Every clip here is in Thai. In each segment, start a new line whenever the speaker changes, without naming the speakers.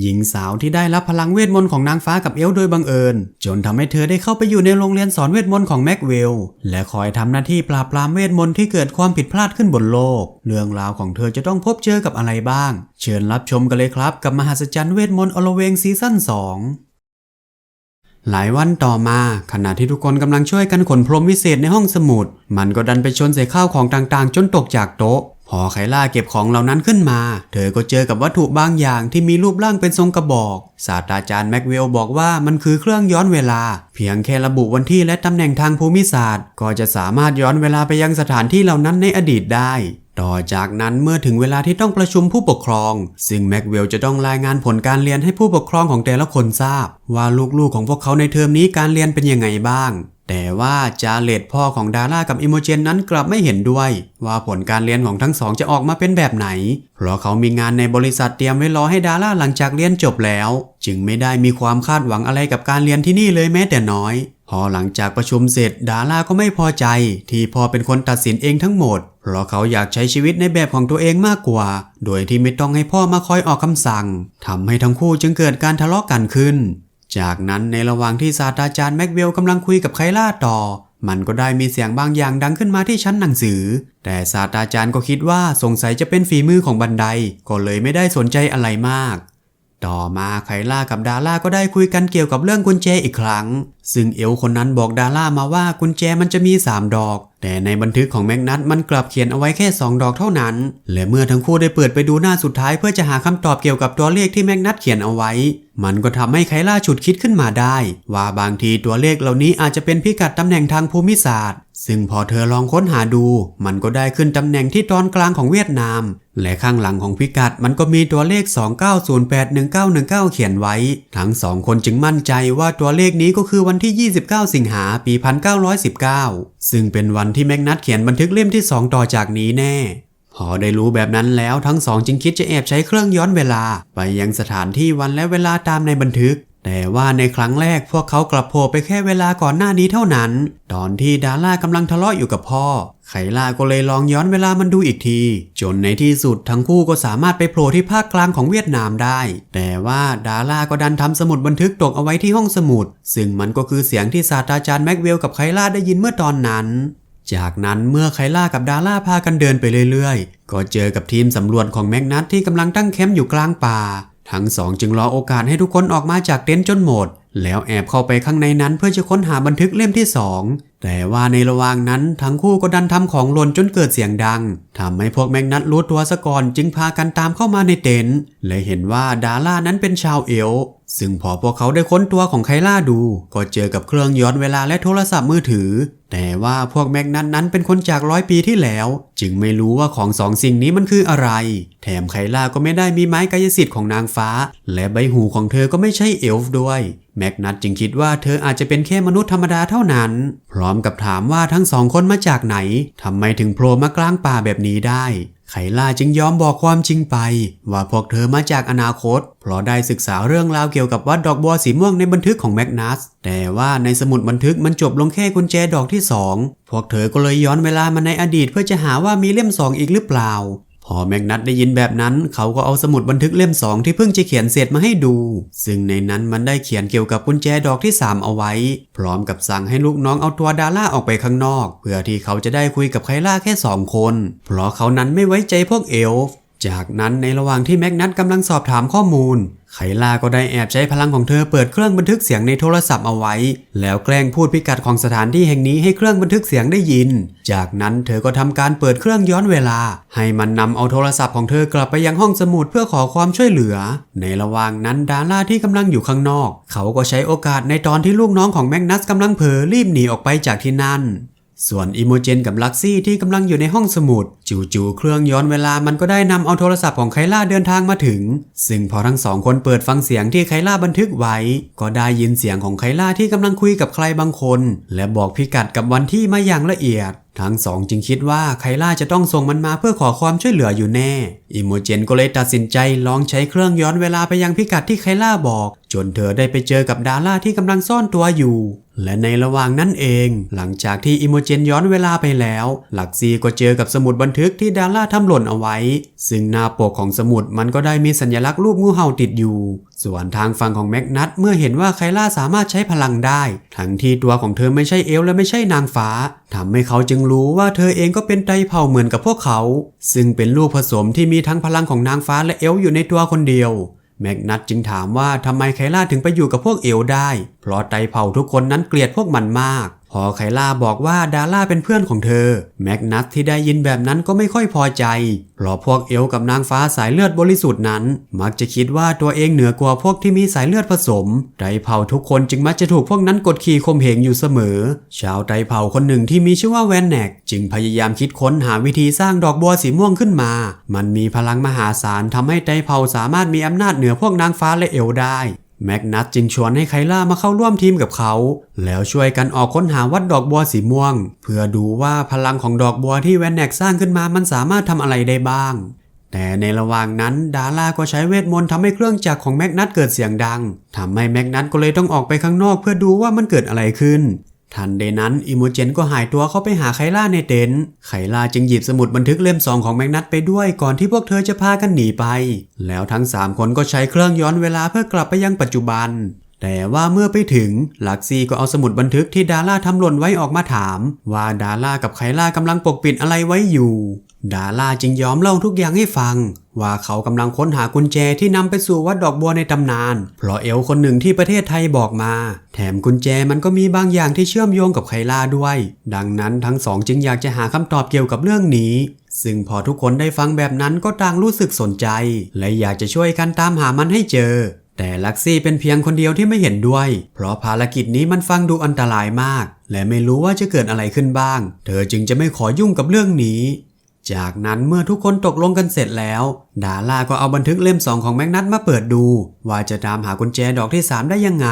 หญิงสาวที่ได้รับพลังเวทมนต์ของนางฟ้ากับเอลโดยบังเอิญ จนทำให้เธอได้เข้าไปอยู่ในโรงเรียนสอนเวทมนต์ของแม็กเวล และคอยทำหน้าที่ปราบปรามเวทมนต์ที่เกิดความผิดพลาดขึ้นบนโลก เรื่องราวของเธอจะต้องพบเจอกับอะไรบ้าง เชิญรับชมกันเลยครับ กับมหัศจรรย์เวทมนต์อลเวงซีซั่น2หลายวันต่อมาขณะที่ทุกคนกำลังช่วยกันขนพรมวิเศษในห้องสมุด มันก็ดันไปชนใส่ข้าวของต่างๆ จนตกจากโต๊ะ พอไคล่าเก็บของเหล่านั้นขึ้นมา เธอก็เจอกับวัตถุบางอย่างที่มีรูปร่างเป็นทรงกระบอก ศาสตราจารย์แม็กเวลบอกว่ามันคือเครื่องย้อนเวลา เพียงแค่ระบุวันที่และตำแหน่งทางภูมิศาสตร์ ก็จะสามารถย้อนเวลาไปยังสถานที่เหล่านั้นในอดีตได้ ต่อจากนั้นเมื่อถึงเวลาที่ต้องประชุมผู้ปกครอง ซึ่งแม็กเวลจะต้องรายงานผลการเรียนให้ผู้ปกครองของแต่ละคนทราบ ว่าลูกๆของพวกเขาในเทอมนี้การเรียนเป็นยังไงบ้าง แต่ว่าจาเลตพ่อของดาร่ากับอิโมเจนนั้นกลับไม่เห็นด้วย ว่าผลการเรียนของทั้งสองจะออกมาเป็นแบบไหน เพราะเขามีงานในบริษัทเตรียมไว้รอให้ดาร่าหลังจากเรียนจบแล้ว จึงไม่ได้มีความคาดหวังอะไรกับการเรียนที่นี่เลยแม้แต่น้อย พอหลังจากประชุมเสร็จดาร่าก็ไม่พอใจ ที่พ่อเป็นคนตัดสินเองทั้งหมด เพราะเขาอยากใช้ชีวิตในแบบของตัวเองมากกว่า โดยที่ไม่ต้องให้พ่อมาคอยออกคำสั่งทำให้ทั้งคู่จึงเกิดการทะเลาะกันขึ้น จากนั้นในระหว่างที่ศาสตราจารย์แม็กเวลกำลังคุยกับไคล่าต่อ มันก็ได้มีเสียงบางอย่างดังขึ้นมาที่ชั้นหนังสือ แต่ศาสตราจารย์ก็คิดว่าสงสัยจะเป็นฝีมือของบันไดก็เลยไม่ได้สนใจอะไรมาก ต่อมาไคล่ากับดาร่าก็ได้คุยกันเกี่ยวกับเรื่องกุญแจอีกครั้ง ซึ่งเอลคนนั้นบอกดาร่ามาว่ากุญแจมันจะมี 3 ดอก แต่ในบันทึกของแมกนัทมันกลับเขียนเอาไว้แค่ 2 ดอกเท่านั้น และเมื่อทั้งคู่ได้เปิดไปดูหน้าสุดท้ายเพื่อจะหาคำตอบเกี่ยวกับตัวเลขที่แมกนัทเขียนเอาไว้ มันก็ทำให้ไคล่าฉุดคิดขึ้นมาได้ ว่าบางทีตัวเลขเหล่านี้อาจจะเป็นพิกัดตำแหน่งทางภูมิศาสตร์ ซึ่งพอเธอลองค้นหาดู มันก็ได้ขึ้นตำแหน่งที่ตอนกลางของเวียดนาม และข้างหลังของพิกัดมันก็มีตัวเลข 29081919 เขียนไว้ ทั้งสองคนจึงมั่นใจว่าตัวเลขนี้ก็คือวันที่ 29 สิงหาปี 1919 ซึ่งเป็นวันที่แมกนัทเขียนบันทึกเล่มที่ 2 ต่อจากนี้แน่ พอได้รู้แบบนั้นแล้วทั้งสองจึงคิดจะแอบใช้เครื่องย้อนเวลา ไปยังสถานที่วันและเวลาตามในบันทึก แต่ว่าในครั้งแรกพวกเขากลับโผล่ไปแค่เวลาก่อนหน้านี้เท่านั้น ตอนที่ดาร่ากำลังทะเลาะอยู่กับพ่อ ไคล่าก็เลยลองย้อนเวลามันดูอีกที จนในที่สุดทั้งคู่ก็สามารถไปโผล่ที่ภาคกลางของเวียดนามได้ แต่ว่าดาร่าก็ดันทำสมุดบันทึกตกเอาไว้ที่ห้องสมุด ซึ่งมันก็คือเสียงที่ศาสตราจารย์แม็กเวลกับไคล่าได้ยินเมื่อตอนนั้นจากนั้นเมื่อไคล่ากับดาร่าพากันเดินไปเรื่อยๆ ก็เจอกับทีมสำรวจของแมกนัทที่กำลังตั้งแคมป์อยู่กลางป่า ทั้งสองจึงรอโอกาสให้ทุกคนออกมาจากเต็นท์จนหมด แล้วแอบเข้าไปข้างในนั้นเพื่อจะค้นหาบันทึกเล่มที่สองแต่ว่าในระหว่างนั้นทั้งคู่ก็ดันทำของหล่นจนเกิดเสียงดังทำให้พวกแมกนัตรู้ตัวซะก่อนจึงพากันตามเข้ามาในเต็นท์และเห็นว่าดาร่านั้นเป็นชาวเอลซึ่งพอพวกเขาได้ค้นตัวของไคล่าดู ก็เจอกับเครื่องย้อนเวลาและโทรศัพท์มือถือ แต่ว่าพวกแมกนัทนั้นเป็นคนจากร้อยปีที่แล้ว จึงไม่รู้ว่าของสองสิ่งนี้มันคืออะไร แถมไคล่าก็ไม่ได้มีไม้กายสิทธิ์ของนางฟ้า และใบหูของเธอก็ไม่ใช่เอลฟ์ด้วย แมกนัทจึงคิดว่าเธออาจจะเป็นแค่มนุษย์ธรรมดาเท่านั้น พร้อมกับถามว่าทั้งสองคนมาจากไหนทำไมถึงโผล่มากลางป่าแบบนี้ได้ ไคล่าจึงยอมบอกความจริงไป ว่าพวกเธอมาจากอนาคต เพราะได้ศึกษาเรื่องราวเกี่ยวกับวัดดอกบัวสีม่วงในบันทึกของแมกนัส แต่ว่าในสมุดบันทึกมันจบลงแค่กุญแจดอกที่สองพวกเธอก็เลยย้อนเวลามาในอดีตเพื่อจะหาว่ามีเล่มสองอีกหรือเปล่า พอแมกนัตได้ยินแบบนั้น เขาก็เอาสมุดบันทึกเล่มสองที่เพิ่งจะเขียนเสร็จมาให้ดู ซึ่งในนั้นมันได้เขียนเกี่ยวกับกุญแจดอกที่ 3 เอาไว้ พร้อมกับสั่งให้ลูกน้องเอาตัวดาร่าออกไปข้างนอก เพื่อที่เขาจะได้คุยกับไคล่าแค่ 2 คน เพราะเขานั้นไม่ไว้ใจพวกเอลฟ์ จากนั้นในระหว่างที่แม็กนัทกำลังสอบถามข้อมูล ไคล่าก็ได้แอบใช้พลังของเธอเปิดเครื่องบันทึกเสียงในโทรศัพท์เอาไว้ แล้วแกล้งพูดพิกัดของสถานที่แห่งนี้ให้เครื่องบันทึกเสียงได้ยิน จากนั้นเธอก็ทำการเปิดเครื่องย้อนเวลา ให้มันนำเอาโทรศัพท์ของเธอกลับไปยังห้องสมุดเพื่อขอความช่วยเหลือ ในระหว่างนั้นดาร่าที่กำลังอยู่ข้างนอก เขาก็ใช้โอกาสในตอนที่ลูกน้องของแม็กนัสกำลังเผลอรีบหนีออกไปจากที่นั่น ส่วนอิโมเจนกับลักซี่ที่กำลังอยู่ในห้องสมุด จู่ๆเครื่องย้อนเวลามันก็ได้นำเอาโทรศัพท์ของไคล่าเดินทางมาถึง ซึ่งพอทั้งสองคนเปิดฟังเสียงที่ไคล่าบันทึกไว้ ก็ได้ยินเสียงของไคล่าที่กำลังคุยกับใครบางคน และบอกพิกัดกับวันที่มาอย่างละเอียด ทั้งสองจึงคิดว่าไคล่าจะต้องส่งมันมาเพื่อขอความช่วยเหลืออยู่แน่ อิโมเจนก็เลยตัดสินใจลองใช้เครื่องย้อนเวลาไปยังพิกัดที่ไคล่าบอก จนเธอได้ไปเจอกับดาร่าที่กำลังซ่อนตัวอยู่ และในระหว่างนั้นเอง หลังจากที่อิโมเจนย้อนเวลาไปแล้ว หลักซีก็เจอกับสมุดบันทึกที่ดาร่าทำหล่นเอาไว้ ซึ่งหน้าปกของสมุดมันก็ได้มีสัญลักษณ์รูปงูเห่าติดอยู่ส่วนทางฝั่งของแมกนัทเมื่อเห็นว่าไคล่าสามารถใช้พลังได้ ทั้งที่ตัวของเธอไม่ใช่เอลและไม่ใช่นางฟ้าทำให้เขาจึงรู้ว่าเธอเองก็เป็นไตรเผ่าเหมือนกับพวกเขา ซึ่งเป็นลูกผสมที่มีทั้งพลังของนางฟ้าและเอลอยู่ในตัวคนเดียว แมกนัทจึงถามว่าทำไมไคล่าถึงไปอยู่กับพวกเอลได้ เพราะไตรเผ่าทุกคนนั้นเกลียดพวกมันมากพอไคล่าบอกว่าดาร่าเป็นเพื่อนของเธอ แมกนัทที่ได้ยินแบบนั้นก็ไม่ค่อยพอใจ เพราะพวกเอลกับนางฟ้าสายเลือดบริสุทธิ์นั้น มักจะคิดว่าตัวเองเหนือกว่าพวกที่มีสายเลือดผสมไตรเผ่าทุกคนจึงมักจะถูกพวกนั้นกดขี่ข่มเหงอยู่เสมอ ชาวไตรเผ่าคนหนึ่งที่มีชื่อว่าแวนแนกจึงพยายามคิดค้นหาวิธีสร้างดอกบัวสีม่วงขึ้นมา มันมีพลังมหาศาลทำให้ไตรเผ่าสามารถมีอำนาจเหนือพวกนางฟ้าและเอลได้ แมกนัตจึงชวนให้ไคล่ามาเข้าร่วมทีมกับเขา แล้วช่วยกันออกค้นหาวัดดอกบัวสีม่วง เพื่อดูว่าพลังของดอกบัวที่แวนแนกสร้างขึ้นมามันสามารถทำอะไรได้บ้าง แต่ในระหว่างนั้นดาร่าก็ใช้เวทมนต์ทำให้เครื่องจักรของแมกนัตเกิดเสียงดังทำให้แมกนัตก็เลยต้องออกไปข้างนอกเพื่อดูว่ามันเกิดอะไรขึ้น ทันใดนั้นอิโมเจนก็หายตัวเข้าไปหาไคล่าในเต็นท์ไคล่าจึงหยิบสมุดบันทึกเล่มสองของแมกนัตไปด้วยก่อนที่พวกเธอจะพากันหนีไป แล้วทั้งสามคนก็ใช้เครื่องย้อนเวลาเพื่อกลับไปยังปัจจุบัน แต่ว่าเมื่อไปถึงลักซีก็เอาสมุดบันทึกที่ดาร่าทำหล่นไว้ออกมาถาม ว่าดาร่ากับไคล่ากำลังปกปิดอะไรไว้อยู่ ดาร่าจึงยอมเล่าทุกอย่างให้ฟัง ว่าเขากำลังค้นหากุญแจที่นำไปสู่วัดดอกบัวในตำนาน เพราะเอลคนหนึ่งที่ประเทศไทยบอกมา แถมกุญแจมันก็มีบางอย่างที่เชื่อมโยงกับไคล่าด้วย ดังนั้นทั้งสองจึงอยากจะหาคำตอบเกี่ยวกับเรื่องนี้ ซึ่งพอทุกคนได้ฟังแบบนั้นก็ต่างรู้สึกสนใจ และอยากจะช่วยกันตามหามันให้เจอแต่ลักซี่เป็นเพียงคนเดียวที่ไม่เห็นด้วย เพราะภารกิจนี้มันฟังดูอันตรายมาก และไม่รู้ว่าจะเกิดอะไรขึ้นบ้าง เธอจึงจะไม่ขอยุ่งกับเรื่องนี้ จากนั้นเมื่อทุกคนตกลงกันเสร็จแล้ว ดาร่าก็เอาบันทึกเล่มสองของแมกนัทมาเปิดดู ว่าจะตามหากุญแจดอกที่ 3 ได้ยังไง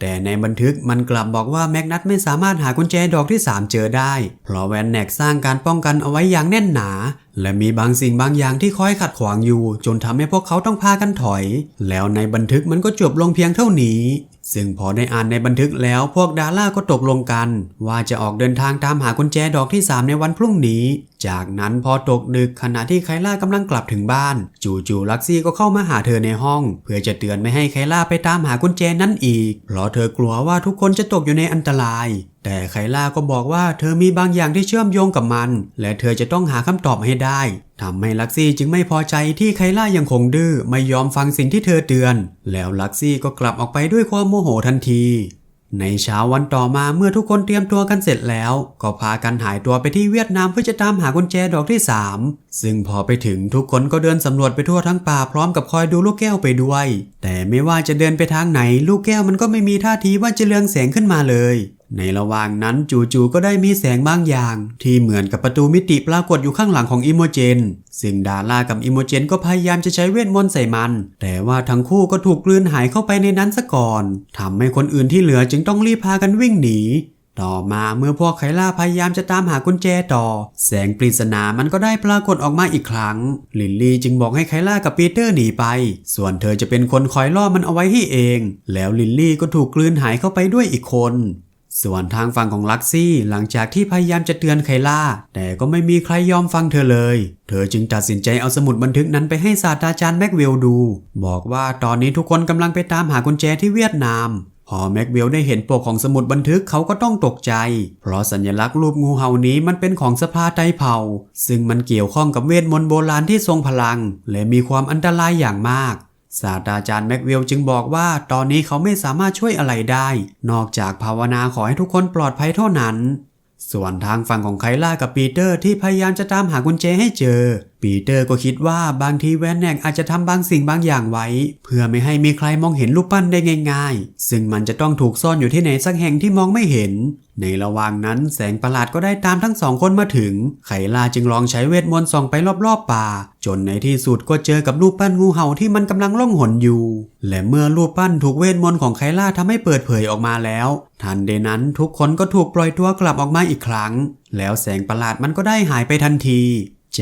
แต่ในบันทึกมันกลับบอกว่าแมกนัทไม่สามารถหากุญแจดอกที่ 3 เจอได้ เพราะแวนแนกสร้างการป้องกันเอาไว้อย่างแน่นหนา และมีบางสิ่งบางอย่างที่คอยขัดขวางอยู่ จนทำให้พวกเขาต้องพากันถอย แล้วในบันทึกมันก็จบลงเพียงเท่านี้ ซึ่งพอได้อ่านในบันทึกแล้วพวกดาร่าก็ตกลงกัน ว่าจะออกเดินทางตามหากุญแจดอกที่ 3 ในวันพรุ่งนี้ จากนั้นพอตกดึกขณะที่ไคล่ากำลังกลับถึงบ้าน จูจูลักซี่ก็เข้ามาหาเธอในห้อง เพื่อจะเตือนไม่ให้ไคล่าไปตามหากุญแจนั้นอีก เพราะเธอกลัวว่าทุกคนจะตกอยู่ในอันตรายแต่ไคล่าก็บอกว่าเธอมีบางอย่างที่เชื่อมโยงกับมัน และเธอจะต้องหาคำตอบให้ได้ทำให้ลักซี่จึงไม่พอใจที่ไคล่ายังคงดื้อไม่ยอมฟังสิ่งที่เธอเตือน แล้วลักซี่ก็กลับออกไปด้วยความโมโหทันที ในเช้าวันต่อมาเมื่อทุกคนเตรียมตัวกันเสร็จแล้ว ก็พากันหายตัวไปที่เวียดนามเพื่อจะตามหากุญแจดอกที่3ซึ่งพอไปถึงทุกคนก็เดินสำรวจไปทั่วทั้งป่าพร้อมกับคอยดูลูกแก้วไปด้วย แต่ไม่ว่าจะเดินไปทางไหน ลูกแก้วมันก็ไม่มีท่าทีว่าจะเลืองแสงขึ้นมาเลย ในระหว่างนั้นจู่ๆก็ได้มีแสงบางอย่าง ที่เหมือนกับประตูมิติปรากฏอยู่ข้างหลังของอิโมเจน ซึ่งดาร่ากับอิโมเจนก็พยายามจะใช้เวทมนต์ใส่มัน แต่ว่าทั้งคู่ก็ถูกกลืนหายเข้าไปในนั้นซะก่อนทำให้คนอื่นที่เหลือจึงต้องรีบพากันวิ่งหนีต่อมาเมื่อพวกไคล่าพยายามจะตามหากุญแจต่อ แสงปริศนามันก็ได้ปรากฏออกมาอีกครั้ง ลินลี่จึงบอกให้ไคล่ากับปีเตอร์หนีไป ส่วนเธอจะเป็นคนคอยล่อมันเอาไว้ให้เอง แล้วลินลี่ก็ถูกกลืนหายเข้าไปด้วยอีกคน ส่วนทางฝั่งของลักซี่หลังจากที่พยายามจะเตือนไคล่า แต่ก็ไม่มีใครยอมฟังเธอเลย เธอจึงตัดสินใจเอาสมุดบันทึกนั้นไปให้ศาสตราจารย์แม็กเวลดู บอกว่าตอนนี้ทุกคนกำลังไปตามหากุญแจที่เวียดนาม พอแม็กเวลได้เห็นปกของสมุดบันทึกเขาก็ต้องตกใจ เพราะสัญลักษณ์รูปงูเห่านี้มันเป็นของสภาไตเผ่าซึ่งมันเกี่ยวข้องกับเวทมนต์โบราณที่ทรงพลัง และมีความอันตรายอย่างมาก ศาสตราจารย์แม็กวิลจึงบอกว่าตอนนี้เขาไม่สามารถช่วยอะไรได้ นอกจากภาวนาขอให้ทุกคนปลอดภัยเท่านั้น ส่วนทางฝั่งของไคล่ากับปีเตอร์ที่พยายามจะตามหากุญแจให้เจอปีเตอร์ก็คิดว่าบางทีแวนแนกอาจจะทำบางสิ่งบางอย่างไว้ เพื่อไม่ให้มีใครมองเห็นรูปปั้นได้ง่าย ๆ ซึ่งมันจะต้องถูกซ่อนอยู่ที่ไหนสักแห่งที่มองไม่เห็น ในระหว่างนั้นแสงประหลาดก็ได้ตามทั้งสองคนมาถึง ไขลาจึงลองใช้เวทมนต์ส่องไปรอบๆป่า จนในที่สุดก็เจอกับรูปปั้นงูเห่าที่มันกำลังล่องหนอยู่ และเมื่อรูปปั้นถูกเวทมนต์ของไคล่าทำให้เปิดเผยออกมาแล้วทันใดนั้นทุกคนก็ถูกปล่อยตัวกลับออกมาอีกครั้ง แล้วแสงประหลาดมันก็ได้หายไปทันที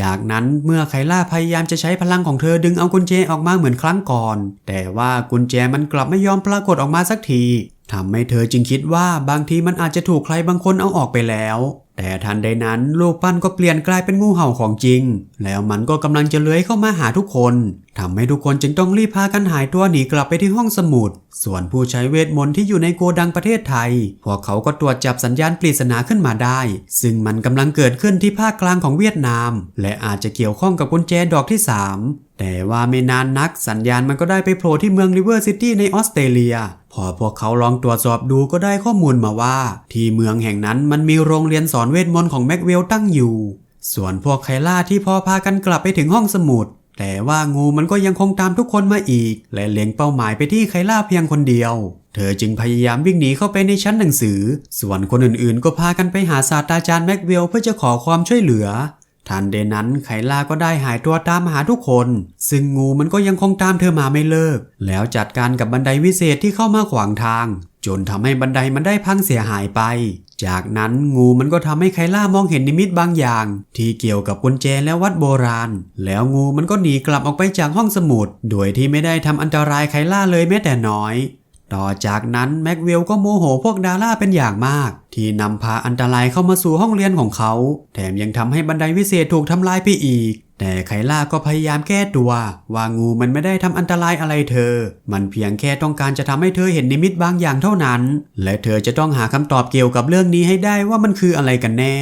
จากนั้นเมื่อไคล่าพยายามจะใช้พลังของเธอดึงเอากุญแจออกมาเหมือนครั้งก่อน แต่ว่ากุญแจมันกลับไม่ยอมปรากฏออกมาสักที ทำให้เธอจึงคิดว่าบางทีมันอาจจะถูกใครบางคนเอาออกไปแล้ว แต่ทันใดนั้นรูปปั้นก็เปลี่ยนกลายเป็นงูเห่าของจริง แล้วมันก็กำลังจะเลื้อยเข้ามาหาทุกคนทำให้ทุกคนจึงต้องรีบพากันหายตัวหนีกลับไปที่ห้องสมุด ส่วนผู้ใช้เวทมนต์ที่อยู่ในโกดังประเทศไทย พวกเขาก็ตรวจจับสัญญาณปริศนาขึ้นมาได้ ซึ่งมันกำลังเกิดขึ้นที่ภาคกลางของเวียดนาม และอาจจะเกี่ยวข้องกับกุญแจดอกที่ 3 แต่ว่าไม่นานนักสัญญาณมันก็ได้ไปโผล่ที่เมืองริเวอร์ซิตี้ในออสเตรเลีย พอพวกเขาลองตรวจสอบดูก็ได้ข้อมูลมาว่า ที่เมืองแห่งนั้นมันมีโรงเรียนสอนเวทมนต์ของแม็กเวลตั้งอยู่ ส่วนพวกไคล่าที่พอพากันกลับไปถึงห้องสมุด แต่ว่างูมันก็ยังคงตามทุกคนมาอีก และเล็งเป้าหมายไปที่ไคล่าเพียงคนเดียว เธอจึงพยายามวิ่งหนีเข้าไปในชั้นหนังสือ ส่วนคนอื่นๆ ก็พากันไปหาศาสตราจารย์แม็กเวลเพื่อจะขอความช่วยเหลือ ทันเดนั้นไคล่าก็ได้หายตัวตามหาทุกคน ซึ่งงูมันก็ยังคงตามเธอมาไม่เลิก แล้วจัดการกับบันไดวิเศษที่เข้ามาขวางทาง จนทำให้บันไดมันได้พังเสียหายไป จากนั้นงูมันก็ทำให้ไคล่ามองเห็นนิมิตบางอย่าง ที่เกี่ยวกับกุญแจและวัดโบราณ แล้วงูมันก็หนีกลับออกไปจากห้องสมุด โดยที่ไม่ได้ทำอันตรายไคล่าเลยแม้แต่น้อย ต่อจากนั้นแม็กเวลก็โมโหพวกดาร่าเป็นอย่างมาก ที่นำพาอันตรายเข้ามาสู่ห้องเรียนของเขา แถมยังทำให้บันไดวิเศษถูกทำลายไปอีก แต่ไคล่าก็พยายามแก้ตัวว่างูมันไม่ได้ทำอันตรายอะไรเธอ มันเพียงแค่ต้องการจะทำให้เธอเห็นนิมิตบางอย่างเท่านั้น และเธอจะต้องหาคำตอบเกี่ยวกับเรื่องนี้ให้ได้ว่ามันคืออะไรกันแน่